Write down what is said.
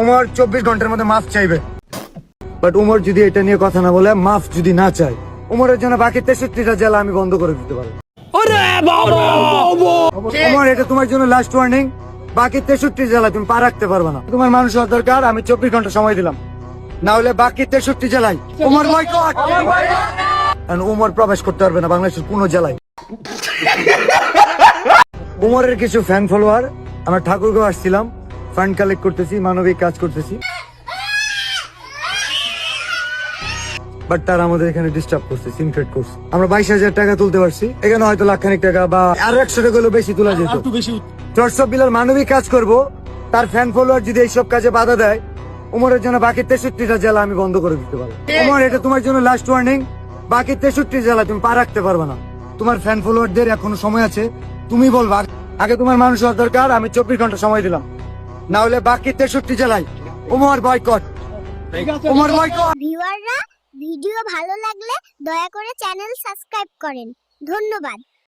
উমর চব্বিশ ঘণ্টার মধ্যে মাফ চাইবে। বাট উমর যদি এটা নিয়ে কথা না বলে মাফ যদি না চায় উমরের জন্য বাকি তেষট্টিটা জেলা আমি বন্ধ করে দিতে পারব। উমর এটা তোমার জন্য লাস্ট ওয়ার্নিং বাকি তেষট্টি জেলা তুমি পা রাখতে পারবে না। তোমার মানুষ হওয়ার দরকার আমি চব্বিশ ঘণ্টা সময় দিলাম। না হলে বাকি তেষট্টি জেলায় উমর বয়কট উমর প্রবেশ করতে পারবে না বাংলাদেশের কোন জেলায়। উমরের কিছু ফ্যান ফলোয়ার আমরা ঠাকুরগাঁও আসছিলাম। ফান্ড কালেক্ট করতেছি মানবিক কাজ করতেছি। বাট তারা আমাদের এখানে ডিস্টার্ব করছে সিনক্রেট করছে। আমরা বাইশ হাজার টাকা তুলতে পারছি। এখানে হয়তো লাখখানিক টাকা বা আরও একশো টাকা হলেও বেশি তোলা যেত। চর্চব বিলার মানবিক কাজ করব তার ফ্যান ফলোয়ার যদি এইসব কাজে বাধা দেয় উমরের জন্য বাকি তেষট্টিটা জেলা আমি বন্ধ করে দিতে পারব। উমর এটা তোমার জন্য লাস্ট ওয়ার্নিং বাকি তেষট্টি জেলা তুমি পা রাখতে পারবে না। তোমার ফ্যান ফলোয়ারদের এখনও সময় আছে। তুমি বলবা আগে তোমার মানুষ হওয়ার দরকার আমি চব্বিশ ঘণ্টা সময় দিলাম। না হলে বাকি তেষট্টি জেলায়। উমর বয়কট। উমর বয়কট। ভিউয়াররা ভিডিও ভালো লাগলে দয়া করে চ্যানেল সাবস্ক্রাইব করেন। ধন্যবাদ।